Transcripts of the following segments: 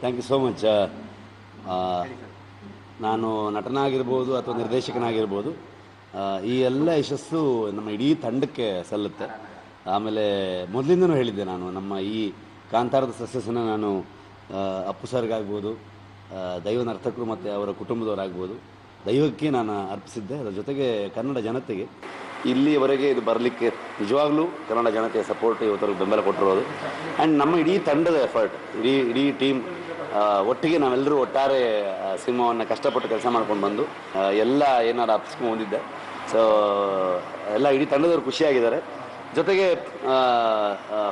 Thank you so much ನಾನು ನಟನಾಗಿರ್ಬೋದು ಅಥವಾ ನಿರ್ದೇಶಕನಾಗಿರ್ಬೋದು. ಈ ಎಲ್ಲ ಯಶಸ್ಸು ನಮ್ಮ ಇಡೀ ತಂಡಕ್ಕೆ ಸಲ್ಲುತ್ತೆ. ಆಮೇಲೆ ಮೊದಲಿಂದನೂ ಹೇಳಿದ್ದೆ ನಾನು, ನಮ್ಮ ಈ ಕಾಂತಾರದ ಸಸ್ಯಸನ್ನು ನಾನು ಅಪ್ಪು ಸರ್ಗಾಗ್ಬೋದು ದೈವ ನರ್ತಕರು ಮತ್ತು ಅವರ ಕುಟುಂಬದವರಾಗ್ಬೋದು. ದೈವಕ್ಕೆ ನಾನು ಅರ್ಪಿಸಿದ್ದೆ, ಅದರ ಜೊತೆಗೆ ಕನ್ನಡ ಜನತೆಗೆ. ಇಲ್ಲಿವರೆಗೆ ಇದು ಬರಲಿಕ್ಕೆ ನಿಜವಾಗ್ಲೂ ಕನ್ನಡ ಜನತೆಯ ಸಪೋರ್ಟ್ ಇವತ್ತರಿಗೆ ಬೆಂಬಲ ಕೊಟ್ಟಿರೋದು. ಆ್ಯಂಡ್ ನಮ್ಮ ಇಡೀ ತಂಡದ ಎಫರ್ಟ್ ಇಡೀ ಇಡೀ ಟೀಮ್ ಒಟ್ಟಿಗೆ ನಾವೆಲ್ಲರೂ ಒಟ್ಟಾರೆ ಸಿನಿಮಾವನ್ನು ಕಷ್ಟಪಟ್ಟು ಕೆಲಸ ಮಾಡ್ಕೊಂಡು ಬಂದು ಎಲ್ಲ ಏನಾರು ಅಪ್ಸ್ಕೊಂಡು ಹೊಂದಿದ್ದೆ. ಸೊ ಎಲ್ಲ ಇಡೀ ತಂಡದವರು ಖುಷಿಯಾಗಿದ್ದಾರೆ. ಜೊತೆಗೆ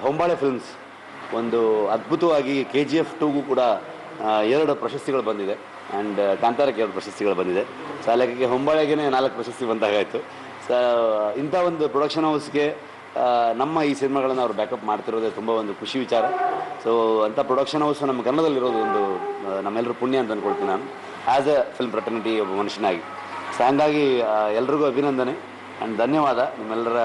ಹೊಂಬಾಳೆ ಫಿಲ್ಮ್ಸ್ ಒಂದು ಅದ್ಭುತವಾಗಿ ಕೆ ಜಿ ಎಫ್ ಟೂಗೂ ಕೂಡ ಎರಡು ಪ್ರಶಸ್ತಿಗಳು ಬಂದಿದೆ. ಆ್ಯಂಡ್ ಕಾಂತಾರಕ್ಕೆ ಎರಡು ಪ್ರಶಸ್ತಿಗಳು ಬಂದಿದೆ. ಸೊ ಲೆಕ್ಕಕ್ಕೆ ಹೊಂಬಾಳೆಗೆ ನಾಲ್ಕು ಪ್ರಶಸ್ತಿ ಬಂದಾಗಾಯಿತು ಸೊ ಇಂಥ ಒಂದು ಪ್ರೊಡಕ್ಷನ್ ಹೌಸ್ಗೆ ನಮ್ಮ ಈ ಸಿನಿಮಾಗಳನ್ನು ಅವ್ರು ಬ್ಯಾಕಪ್ ಮಾಡ್ತಿರೋದೇ ತುಂಬ ಒಂದು ಖುಷಿ ವಿಚಾರ. ಸೊ ಅಂಥ ಪ್ರೊಡಕ್ಷನ್ ಹೌಸ್ ನಮ್ಮ ಕನ್ನಡದಲ್ಲಿರೋದು ಒಂದು ನಮ್ಮೆಲ್ಲರೂ ಪುಣ್ಯ ಅಂತ ಅಂದ್ಕೊಳ್ತೀನಿ ನಾನು. ಆ್ಯಸ್ ಎ ಫಿಲ್ಮ್ ಪ್ರಟರ್ನಿಟಿ ಒಬ್ಬ ಮನುಷ್ಯನಾಗಿ. ಸೊ ಹಂಗಾಗಿ ಎಲ್ರಿಗೂ ಅಭಿನಂದನೆ ಆ್ಯಂಡ್ ಧನ್ಯವಾದ ನಿಮ್ಮೆಲ್ಲರ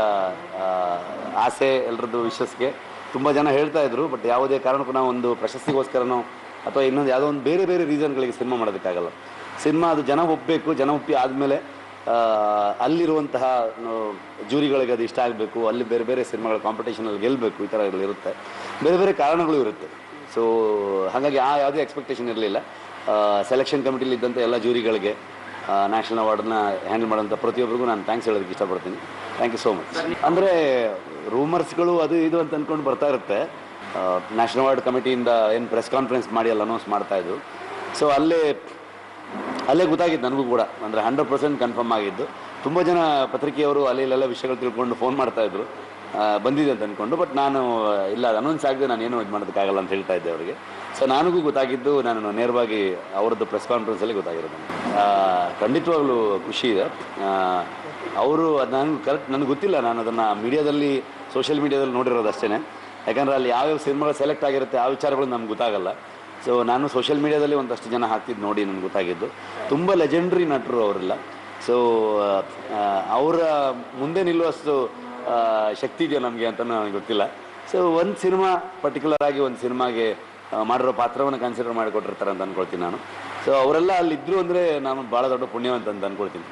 ಆಸೆ ಎಲ್ಲರದ್ದು ವಿಶ್ವಸ್ಗೆ ತುಂಬ ಜನ ಹೇಳ್ತಾ ಇದ್ರು ಬಟ್ ಯಾವುದೇ ಕಾರಣಕ್ಕೂ ನಾವು ಒಂದು ಪ್ರಶಸ್ತಿಗೋಸ್ಕರನೋ ಅಥವಾ ಇನ್ನೊಂದು ಯಾವುದೋ ಒಂದು ಬೇರೆ ಬೇರೆ ರೀಸನ್ಗಳಿಗೆ ಸಿನಿಮಾ ಮಾಡೋದಕ್ಕಾಗಲ್ಲ. ಸಿನಿಮಾ ಅದು ಜನ ಒಪ್ಪಬೇಕು ಜನ ಒಪ್ಪಿ ಆದಮೇಲೆ ಅಲ್ಲಿರುವಂತಹ ಜೂರಿಗಳಿಗೆ ಅದು ಇಷ್ಟ ಆಗಬೇಕು, ಅಲ್ಲಿ ಬೇರೆ ಬೇರೆ ಸಿನಿಮಾಗಳ ಕಾಂಪಿಟೇಷನಲ್ಲಿ ಗೆಲ್ಲಬೇಕು ಈ ಥರ ಇರುತ್ತೆ. ಬೇರೆ ಬೇರೆ ಕಾರಣಗಳು ಇರುತ್ತೆ. ಸೊ ಹಾಗಾಗಿ ಆ ಯಾವುದೇ ಎಕ್ಸ್ಪೆಕ್ಟೇಷನ್ ಇರಲಿಲ್ಲ. ಸೆಲೆಕ್ಷನ್ ಕಮಿಟಿಲಿ ಇದ್ದಂಥ ಎಲ್ಲ ಜೂರಿಗಳಿಗೆ ನ್ಯಾಷನಲ್ ಅವಾರ್ಡನ್ನ ಹ್ಯಾಂಡಲ್ ಮಾಡೋಂಥ ಪ್ರತಿಯೊಬ್ಬರಿಗೂ ನಾನು ಥ್ಯಾಂಕ್ಸ್ ಹೇಳೋದಕ್ಕೆ ಇಷ್ಟಪಡ್ತೀನಿ. ಥ್ಯಾಂಕ್ ಯು ಸೋ ಮಚ್ ಅಂದರೆ ರೂಮರ್ಸ್ಗಳು ಅದು ಇದು ಅಂತ ಅಂದ್ಕೊಂಡು ಬರ್ತಾ ಇರುತ್ತೆ. ನ್ಯಾಷನಲ್ ಅವಾರ್ಡ್ ಕಮಿಟಿಯಿಂದ ಏನು ಪ್ರೆಸ್ ಕಾನ್ಫರೆನ್ಸ್ ಮಾಡಿ ಅಲ್ಲಿ ಅನೌನ್ಸ್ ಮಾಡ್ತಾಯಿದ್ದು ಸೊ ಅಲ್ಲೇ ಅಲ್ಲೇ ಗೊತ್ತಾಗಿತ್ತು ನನಗೂ ಕೂಡ. ಅಂದರೆ ಹಂಡ್ರೆಡ್ ಪರ್ಸೆಂಟ್ ಕನ್ಫರ್ಮ್ ಆಗಿದ್ದು. ತುಂಬ ಜನ ಪತ್ರಿಕೆಯವರು ಅಲ್ಲಿ ಇಲ್ಲೆಲ್ಲ ವಿಷಯಗಳು ತಿಳ್ಕೊಂಡು ಫೋನ್ ಮಾಡ್ತಾಯಿದ್ರು ಬಂದಿದೆ ಅಂತ ಅಂದ್ಕೊಂಡು ಬಟ್ ನಾನು, ಇಲ್ಲ ಅನೌನ್ಸ್ ಆಗದೆ ನಾನು ಏನು ಇದು ಮಾಡೋದಕ್ಕಾಗಲ್ಲ ಅಂತ ಹೇಳ್ತಾ ಇದ್ದೆ ಅವರಿಗೆ. ಸೊ ನನಗೂ ಗೊತ್ತಾಗಿದ್ದು, ನಾನು ನೇರವಾಗಿ ಅವರದ್ದು ಪ್ರೆಸ್ ಕಾನ್ಫರೆನ್ಸಲ್ಲಿ ಗೊತ್ತಾಗಿರೋದು. ಖಂಡಿತವಾಗ್ಲೂ ಖುಷಿ ಇದೆ. ಅವರು ಅದು ನನಗೆ ಕರೆಕ್ಟ್ ನನಗೆ ಗೊತ್ತಿಲ್ಲ, ನಾನು ಅದನ್ನು ಮೀಡಿಯಾದಲ್ಲಿ ಸೋಷಿಯಲ್ ಮೀಡಿಯಾದಲ್ಲಿ ನೋಡಿರೋದು ಅಷ್ಟೇ ಯಾಕಂದರೆ ಅಲ್ಲಿ ಯಾವ್ಯಾವ ಸಿನಿಮಾಗಳು ಸೆಲೆಕ್ಟ್ ಆಗಿರುತ್ತೆ, ಆ ವಿಚಾರಗಳು ನಮ್ಗೆ ಗೊತ್ತಾಗಲ್ಲ. ಸೊ ನಾನು ಸೋಷಿಯಲ್ ಮೀಡಿಯಾದಲ್ಲಿ ಒಂದಷ್ಟು ಜನ ಹಾಕ್ತಿದ್ದು ನೋಡಿ ನನಗೆ ಗೊತ್ತಾಗಿದ್ದು. ತುಂಬ ಲೆಜೆಂಡ್ರಿ ನಟರು ಅವರೆಲ್ಲ. ಸೊ ಅವರ ಮುಂದೆ ನಿಲ್ಲುವಷ್ಟು ಶಕ್ತಿ ಇದೆಯೋ ನಮಗೆ ಅಂತ ನನಗೆ ಗೊತ್ತಿಲ್ಲ. ಸೊ ಒಂದು ಸಿನಿಮಾ ಪರ್ಟಿಕ್ಯುಲರ್ ಆಗಿ ಒಂದು ಸಿನಿಮಾಗೆ ಮಾಡಿರೋ ಪಾತ್ರವನ್ನು ಕನ್ಸಿಡರ್ ಮಾಡಿಕೊಟ್ಟಿರ್ತಾರೆ ಅಂತ ಅಂದ್ಕೊಳ್ತೀನಿ ನಾನು. ಸೊ ಅವರೆಲ್ಲ ಅಲ್ಲಿ ಇದ್ರು ಅಂದರೆ ನಾನು ಭಾಳ ದೊಡ್ಡ ಪುಣ್ಯವಂತ ಅಂತ ಅಂದ್ಕೊಳ್ತೀನಿ